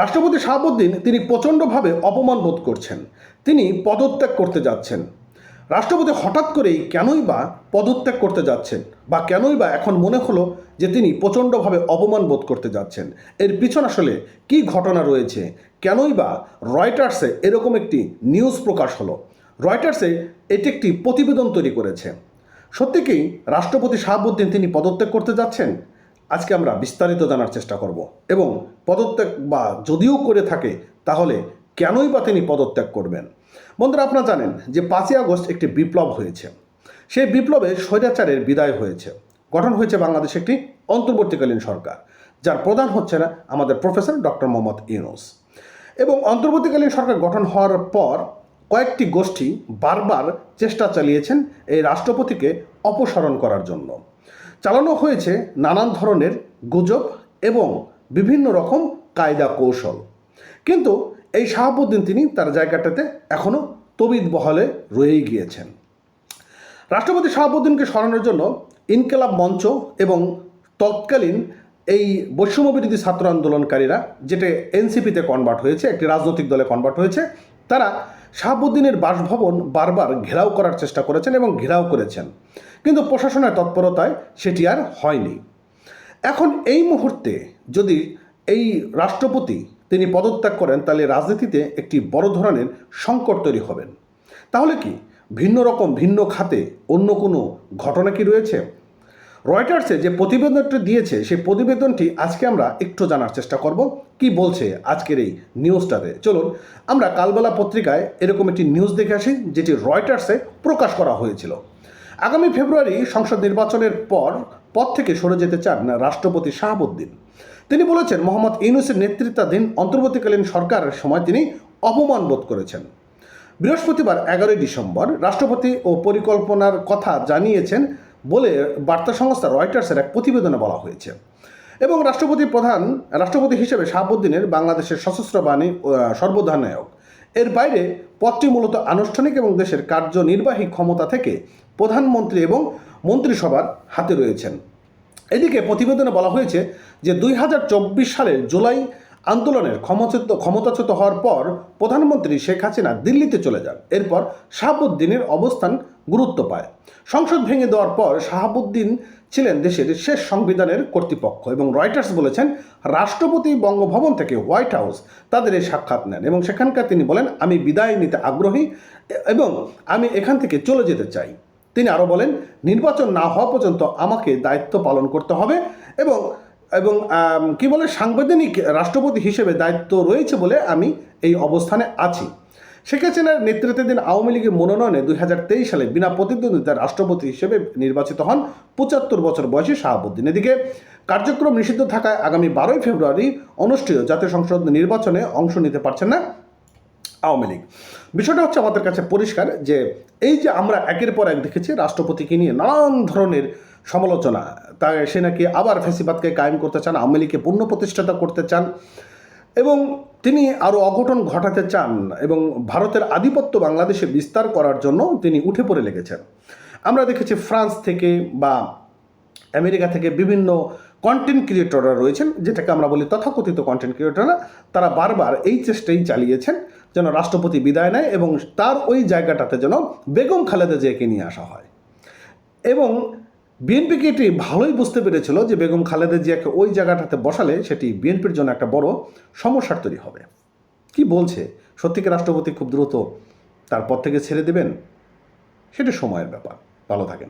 রাষ্ট্রপতি শাহাবুদ্দিন তিনি প্রচণ্ডভাবে অপমান বোধ করছেন। তিনি পদত্যাগ করতে যাচ্ছেন। রাষ্ট্রপতি হঠাৎ করেই কেনই বা পদত্যাগ করতে যাচ্ছেন বা কেনই বা এখন মনে হলো যে তিনি প্রচণ্ডভাবে অপমান বোধ করতে যাচ্ছেন। এর পিছন আসলে কি ঘটনা রয়েছে? কেনই বা রয়টার্সে এরকম একটি নিউজ প্রকাশ হলো। রয়টার্সে এটি একটি প্রতিবেদন তৈরি করেছে। সত্যি কি রাষ্ট্রপতি শাহাবুদ্দিন তিনি পদত্যাগ করতে যাচ্ছেন? আজকে আমরা বিস্তারিত জানার চেষ্টা করব। এবং পদত্যাগ বা যদিও করে থাকে, তাহলে কেনই বা তিনি পদত্যাগ করবেন? বন্ধুরা, আপনারা জানেন যে পাঁচই আগস্ট একটি বিপ্লব হয়েছে। সেই বিপ্লবে স্বৈরাচারের বিদায় হয়েছে। গঠন হয়েছে বাংলাদেশ একটি অন্তর্বর্তীকালীন সরকার, যার প্রধান হচ্ছে না আমাদের প্রফেসর ডক্টর মোহাম্মদ ইউনুস। এবং অন্তর্বর্তীকালীন সরকার গঠন হওয়ার পর কয়েকটি গোষ্ঠী বারবার চেষ্টা চালিয়েছেন এই রাষ্ট্রপতিকে অপসারণ করার জন্য। চালানো হয়েছে নানান ধরনের গুজব এবং বিভিন্ন রকম কায়দা কৌশল। কিন্তু এই শাহাবুদ্দিন তিনি তার জায়গাটাতে এখনও তবিদ বহালে রয়েই গিয়েছেন। রাষ্ট্রপতি শাহাবুদ্দিনকে সরানোর জন্য ইনকেলাব মঞ্চ এবং তৎকালীন এই বৈষম্য বিরোধী ছাত্র আন্দোলনকারীরা, যেটা এনসিপিতে কনভার্ট হয়েছে, একটি রাজনৈতিক দলে কনভার্ট হয়েছে তারা শাহাবুদ্দিনের বাসভবন বারবার ঘেরাও করার চেষ্টা করেছেন এবং ঘেরাও করেছেন। কিন্তু প্রশাসনের তৎপরতায় সেটি আর হয়নি। এখন এই মুহূর্তে যদি এই রাষ্ট্রপতি তিনি পদত্যাগ করেন, তাহলে রাজনীতিতে একটি বড় ধরনের সংকট তৈরি হবেন তাহলে কি ভিন্ন রকম ভিন্ন খাতে অন্য কোনো ঘটনা কি রয়েছে? রয়টার্সে যে প্রতিবেদনটি দিয়েছে, সেই প্রতিবেদনটি আজকে আমরা একটু জানার চেষ্টা করব। কি বলছে আজকের এই নিউজটাতে? চলুন, আমরা কালবেলা পত্রিকায় এরকম একটি নিউজ দেখে আসি, যেটি রয়টার্সে প্রকাশ করা হয়েছিল। আগামী ফেব্রুয়ারি সংসদ নির্বাচনের পর পদ থেকে সরে যেতে চান রাষ্ট্রপতি শাহাবুদ্দিন। তিনি বলেছেন, মোহাম্মদ ইউনুসের নেতৃত্বাধীন অন্তর্বর্তীকালীন সরকারের সময় তিনি অপমান বোধ করেছেন। বৃহস্পতিবার এগারোই ডিসেম্বর রাষ্ট্রপতি ও পরিকল্পনার কথা জানিয়েছেন বলে বার্তা সংস্থা রয়টার্সের এক প্রতিবেদনে বলা হয়েছে। এবং রাষ্ট্রপতি প্রধান, রাষ্ট্রপতি হিসেবে শাহাবুদ্দিনের বাংলাদেশের সশস্ত্র বাহিনী সর্বধানায়ক এর বাইরে পদটি মূলত আনুষ্ঠানিক এবং দেশের কার্যনির্বাহী ক্ষমতা থেকে প্রধানমন্ত্রী এবং মন্ত্রিসভার হাতে রয়েছেন। এদিকে প্রতিবেদনে বলা হয়েছে যে দুই হাজার চব্বিশ সালের জুলাই আন্দোলনের ক্ষমতাচ্যুত ক্ষমতাচ্যুত হওয়ার পর প্রধানমন্ত্রী শেখ হাসিনা দিল্লিতে চলে যান। এরপর শাহাবুদ্দিনের অবস্থান গুরুত্ব পায়। সংসদ ভেঙে দেওয়ার পর শাহাবুদ্দিন ছিলেন দেশের শেষ সংবিধানের কর্তৃপক্ষ এবং রয়টার্স বলেছেন, রাষ্ট্রপতি বঙ্গভবন থেকে হোয়াইট হাউস তাদের এই সাক্ষাৎ নেন এবং সেখানকার তিনি বলেন, আমি বিদায় নিতে আগ্রহী এবং আমি এখান থেকে চলে যেতে চাই। তিনি আরও বলেন, নির্বাচন না হওয়া পর্যন্ত আমাকে দায়িত্ব পালন করতে হবে এবং এবং কি বলে, সাংবিধানিক রাষ্ট্রপতি হিসেবে দায়িত্ব রয়েছে বলে আমি এই অবস্থানে আছি। শেখ হাসিনার নেতৃত্বাধীন আওয়ামী লীগের মনোনয়নে দুই হাজার তেইশ সালে বিনা প্রতিদ্বন্দ্বিতায় রাষ্ট্রপতি হিসেবে নির্বাচিত হন পঁচাত্তর বছর বয়সী শাহাবুদ্দিন। এদিকে, কার্যক্রম নিষিদ্ধ থাকায় আগামী বারোই ফেব্রুয়ারি অনুষ্ঠিত জাতীয় সংসদ নির্বাচনে অংশ নিতে পারছেন না আওয়ামী লীগ। বিষয়টা হচ্ছে আমাদের কাছে পরিষ্কার যে, এই যে আমরা একের পর এক দেখেছি রাষ্ট্রপতিকে নিয়ে নানান ধরনের সমালোচনা। তা সে নাকি আবার ফেসিবাদকে কায়েম করতে চান, আওয়ামী লীগকে পুনঃ প্রতিষ্ঠাতা করতে চান এবং তিনি আরও অঘটন ঘটাতে চান এবং ভারতের আধিপত্য বাংলাদেশে বিস্তার করার জন্য তিনি উঠে পড়ে লেগেছেন। আমরা দেখেছি ফ্রান্স থেকে বা আমেরিকা থেকে বিভিন্ন কন্টেন্ট ক্রিয়েটররা রয়েছেন, যেটাকে আমরা বলি তথাকথিত কন্টেন্ট ক্রিয়েটররা তারা বারবার এই চেষ্টাই চালিয়েছেন যেন রাষ্ট্রপতি বিদায় নেয় এবং তার ওই জায়গাটাতে যেন বেগম খালেদা জিয়াকে নিয়ে আসা হয়। এবং বিএনপিকে এটি ভালোই বুঝতে পেরেছিল যে বেগম খালেদা জিয়াকে ওই জায়গাটাতে বসালে সেটি বিএনপির জন্য একটা বড় সমস্যার তৈরি হবে? কি বলছে? সত্যিকে রাষ্ট্রপতি খুব দ্রুত তার পদ থেকে ছেড়ে দেবেন? সেটা সময়ের ব্যাপার। ভালো থাকেন।